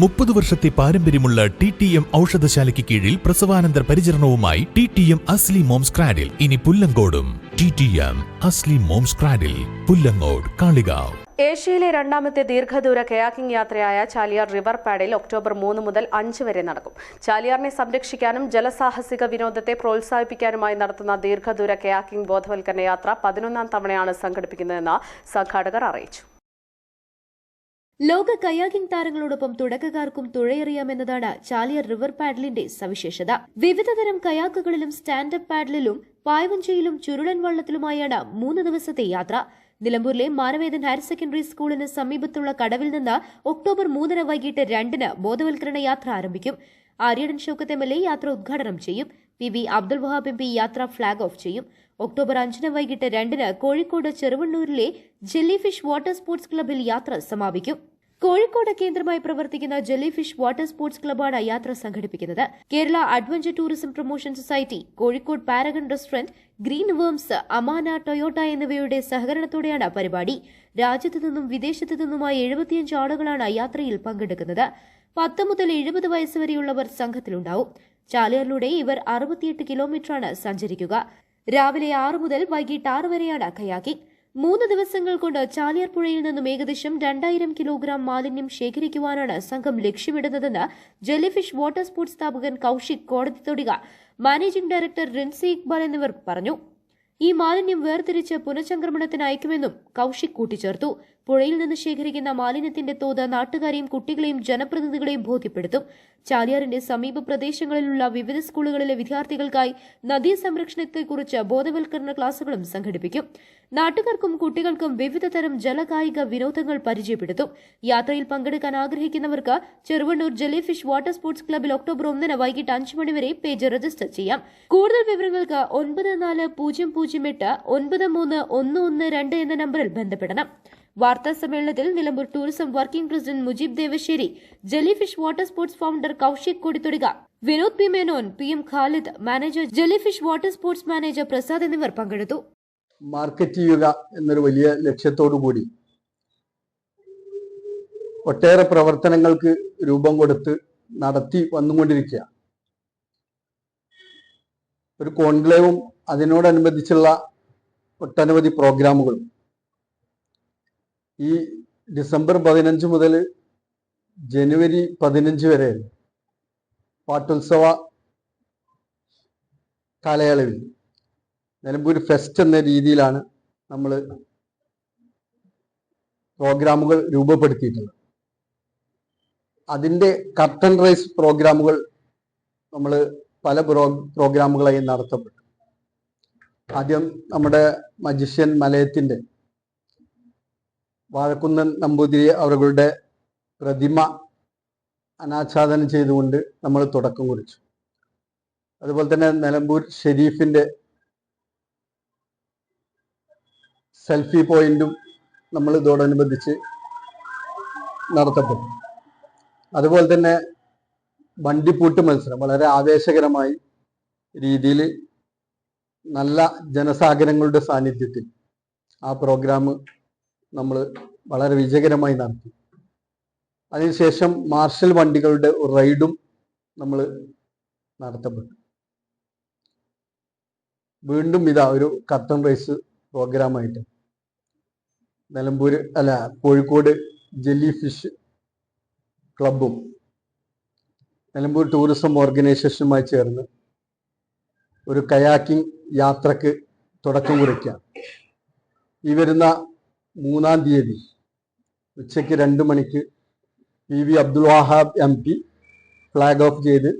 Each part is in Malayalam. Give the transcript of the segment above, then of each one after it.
മുപ്പത് വർഷത്തെ പാരമ്പര്യമുള്ള ടി ടി എം ഔഷധശാലയ്ക്ക് കീഴിൽ പ്രസവാനന്തര പരിചരണവുമായി T T M Asli moms cradle. ഇനി പുല്ലങ്കോടും. T T M Asli moms cradle. Pullangode Kalikavu. ഏഷ്യയിലെ രണ്ടാമത്തെ ദീർഘദൂര കയാക്കിംഗ് യാത്രയായ ചാലിയാർ റിവർ പാഡിൽ ഒക്ടോബർ മൂന്ന് മുതൽ അഞ്ച് വരെ നടക്കും. ചാലിയാറിനെ സംരക്ഷിക്കാനും ജലസാഹസിക വിനോദത്തെ പ്രോത്സാഹിപ്പിക്കാനുമായി നടത്തുന്ന ദീർഘദൂര കയാക്കിംഗ് ബോധവൽക്കരണ യാത്ര പതിനൊന്നാം തവണയാണ് സംഘടിപ്പിക്കുന്നതെന്ന് സംഘാടകർ അറിയിച്ചു. ലോക കയാകിംഗ് താരങ്ങളോടൊപ്പം തുടക്കക്കാർക്കും തുഴയെറിയാമെന്നതാണ് ചാലിയർ റിവർ പാഡലിന്റെ സവിശേഷത. വിവിധതരം കയാക്കുകളിലും സ്റ്റാൻഡപ്പ് പാഡലിലും പായവഞ്ചയിലും ചുരുളൻ വള്ളത്തിലുമായാണ് മൂന്ന് ദിവസത്തെ യാത്ര. നിലമ്പൂരിലെ മാനവേദൻ ഹയർ സെക്കൻഡറി സ്കൂളിന് സമീപത്തുള്ള കടവിൽ നിന്ന് ഒക്ടോബർ മൂന്നിന് വൈകിട്ട് രണ്ടിന് ബോധവൽക്കരണ യാത്ര ആരംഭിക്കും. Aryadan Shoukath M L A യാത്ര ഉദ്ഘാടനം ചെയ്യും. P V Abdul Wahab M P യാത്ര ഫ്ളാഗ് ഓഫ് ചെയ്യും. ഒക്ടോബർ അഞ്ചിന് വൈകിട്ട് രണ്ടിന് കോഴിക്കോട് ചെറുവണ്ണൂരിലെ ജെല്ലി ഫിഷ് വാട്ടർ സ്പോർട്സ് ക്ലബിൽ യാത്ര സമാപിക്കും. കോഴിക്കോട് കേന്ദ്രമായി പ്രവർത്തിക്കുന്ന ജെല്ലി ഫിഷ് വാട്ടർ സ്പോർട്സ് ക്ലബ്ബാണ് യാത്ര സംഘടിപ്പിക്കുന്നത്. Kerala adventure tourism promotion society Kozhikode Paragon restaurant Green Worms Amana Toyota എന്നിവയുടെ സഹകരണത്തോടെയാണ് പരിപാടി. രാജ്യത്തു നിന്നും വിദേശത്തു നിന്നുമായി എഴുപത്തിയഞ്ച് ആളുകളാണ് യാത്രയിൽ പങ്കെടുക്കുന്നത്. പത്ത് മുതൽ എഴുപത് വയസ്സുവരെയുള്ളവർ സംഘത്തിലുണ്ടാവും. ചാലിയാറിലൂടെ ഇവർ അറുപത്തിയെട്ട് കിലോമീറ്ററാണ് സഞ്ചരിക്കുക. രാവിലെ ആറ് മുതൽ വൈകിട്ട് ആറ് വരെയാണ് കയാക്കിംഗ്. മൂന്ന് ദിവസങ്ങൾ കൊണ്ട് ചാലിയാർ പുഴയിൽ നിന്നും ഏകദേശം രണ്ടായിരം കിലോഗ്രാം മാലിന്യം ശേഖരിക്കുവാനാണ് സംഘം ലക്ഷ്യമിടുന്നതെന്ന് ജെല്ലിഫിഷ് വാട്ടർ സ്പോർട്സ് സ്ഥാപകൻ Kaushik Kodithodika managing director Rinsi Iqbal എന്നിവർ പറഞ്ഞു. ഈ മാലിന്യം വേർതിരിച്ച് പുനഃചംക്രമണത്തിന് അയക്കുമെന്നും കൌശിക് കൂട്ടിച്ചേർത്തു. പുഴയിൽ നിന്ന് ശേഖരിക്കുന്ന മാലിന്യത്തിന്റെ തോത് നാട്ടുകാരെയും കുട്ടികളെയും ജനപ്രതിനിധികളെയും ബോധ്യപ്പെടുത്തും. ചാലിയാറിന്റെ സമീപ പ്രദേശങ്ങളിലുള്ള വിവിധ സ്കൂളുകളിലെ വിദ്യാർത്ഥികൾക്കായി നദീ സംരക്ഷണത്തെക്കുറിച്ച് ബോധവൽക്കരണ ക്ലാസുകളും സംഘടിപ്പിക്കും. നാട്ടുകാർക്കും കുട്ടികൾക്കും വിവിധ തരം ജലകായിക വിനോദങ്ങൾ പരിചയപ്പെടുത്തും. യാത്രയിൽ പങ്കെടുക്കാൻ ആഗ്രഹിക്കുന്നവർക്ക് ചെറുവണ്ണൂർ ജെല്ലിഫിഷ് വാട്ടർ സ്പോർട്സ് ക്ലബ്ബിൽ ഒക്ടോബർ ഒന്നിന് വൈകിട്ട് അഞ്ച് മണിവരെ പേജ് രജിസ്റ്റർ ചെയ്യാം. കൂടുതൽ വിവരങ്ങൾക്ക് ഒൻപത് നാല് പൂജ്യം പൂജ്യം എട്ട് ഒൻപത് മൂന്ന് ഒന്ന് ഒന്ന് രണ്ട് എന്ന നമ്പറിൽ ബന്ധപ്പെടണം. വാർത്താ സമ്മേളനത്തിൽ Nilambur tourism working president Mujeeb Devassery Jellyfish Water Sports founder Kaushik Kodithodika Vinod P Menon P M Khalid manager Jellyfish Water Sports manager Prasad എന്നിവർ പങ്കെടുത്തു. മാർക്കറ്റ് ചെയ്യുക എന്നൊരു വലിയ ലക്ഷ്യത്തോടു കൂടി ഒട്ടേറെ പ്രവർത്തനങ്ങൾക്ക് രൂപം കൊടുത്ത് നടത്തി വന്നുകൊണ്ടിരിക്കുക. ഒരു കോൺക്ലേവും അതിനോടനുബന്ധിച്ചുള്ള ഒട്ടനവധി പ്രോഗ്രാമുകളും ഈ ഡിസംബർ പതിനഞ്ച് മുതൽ ജനുവരി പതിനഞ്ച് വരെ പാട്ടുത്സവ കാലയളവിൽ നിലമ്പൂർ ഫെസ്റ്റ് എന്ന രീതിയിലാണ് നമ്മൾ പ്രോഗ്രാമുകൾ രൂപപ്പെടുത്തിയിട്ടുള്ളത്. അതിന്റെ കർട്ടൻ റൈസ് പ്രോഗ്രാമുകൾ നമ്മൾ പല പ്രോ പ്രോഗ്രാമുകളായി നടത്തപ്പെട്ടു. ആദ്യം നമ്മുടെ മജിഷ്യൻ മലയത്തിന്റെ വാഴക്കുന്നൻ നമ്പൂതിരി അവരുടെ പ്രതിമ അനാച്ഛാദനം ചെയ്തുകൊണ്ട് നമ്മൾ തുടക്കം കുറിച്ചു. അതുപോലെ തന്നെ നിലമ്പൂർ ഷെരീഫിന്റെ സെൽഫി പോയിന്റും നമ്മൾ ഇതോടനുബന്ധിച്ച് നടത്തപ്പെട്ടു. അതുപോലെ തന്നെ വണ്ടിപ്പൂട്ട് മത്സരം വളരെ ആവേശകരമായി രീതിയിൽ നല്ല ജനസാഗരങ്ങളുടെ സാന്നിധ്യത്തിൽ ആ പ്രോഗ്രാം നമ്മൾ വളരെ വിജയകരമായി നടത്തി. അതിനുശേഷം മാർഷൽ വണ്ടികളുടെ ഒരു റൈഡും നമ്മൾ നടത്തപ്പെട്ടു. വീണ്ടും ഇതാ ഒരു കത്തൺ റേസ് പ്രോഗ്രാമായിട്ട്. നിലമ്പൂർ അല്ല കോഴിക്കോട് ജെല്ലി ഫിഷ് ക്ലബും നിലമ്പൂർ ടൂറിസം ഓർഗനൈസേഷനുമായി ചേർന്ന് ഒരു കയാക്കിംഗ് യാത്രയ്ക്ക് തുടക്കം കുറിക്കുക ഈ വരുന്ന മൂന്നാം തീയതി ഉച്ചയ്ക്ക് രണ്ട് മണിക്ക് P V Abdul Wahab M P flag off ചെയ്ത്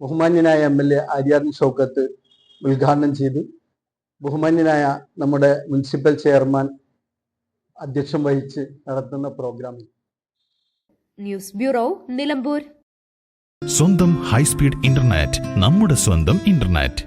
ബഹുമാന്യനായ M L A Aryadan Shoukath ഉദ്ഘാടനം ചെയ്തു. ബഹുമാന്യനായ നമ്മുടെ മുനിസിപ്പൽ ചെയർമാൻ അധ്യക്ഷം വഹിച്ച് നടത്തുന്ന പ്രോഗ്രാം ന്യൂസ് ബ്യൂറോ നിലമ്പൂർ. സ്വന്തം ഹൈസ്പീഡ് ഇന്റർനെറ്റ് നമ്മുടെ സ്വന്തം ഇന്റർനെറ്റ്.